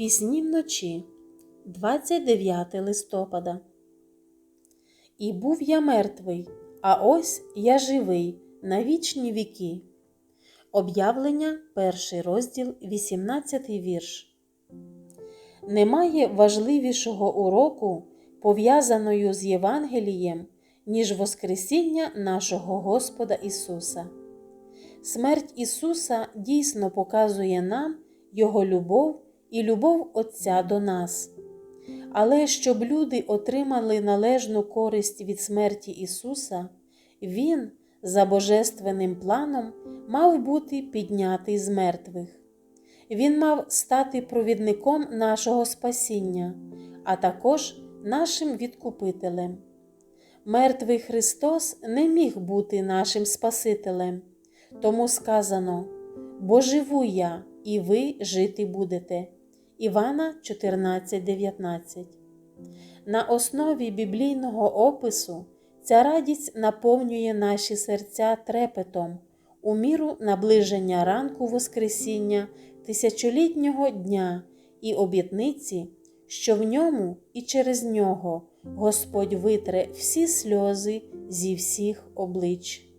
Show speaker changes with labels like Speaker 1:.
Speaker 1: Пісні вночі, 29 листопада. І був я мертвий, а ось я живий на вічні віки. Об'явлення, перший розділ, 18 вірш. Немає важливішого уроку, пов'язаною з Євангелієм, ніж Воскресіння нашого Господа Ісуса. Смерть Ісуса дійсно показує нам Його любов і любов Отця до нас. Але щоб люди отримали належну користь від смерті Ісуса, Він за божественним планом мав бути піднятий з мертвих. Він мав стати провідником нашого спасіння, а також нашим відкупителем. Мертвий Христос не міг бути нашим Спасителем, тому сказано: Бо живу я, і ви жити будете. Івана 14:19. На основі біблійного опису ця радість наповнює наші серця трепетом у міру наближення ранку Воскресіння тисячолітнього дня і обітниці, що в ньому і через нього Господь витре всі сльози зі всіх облич.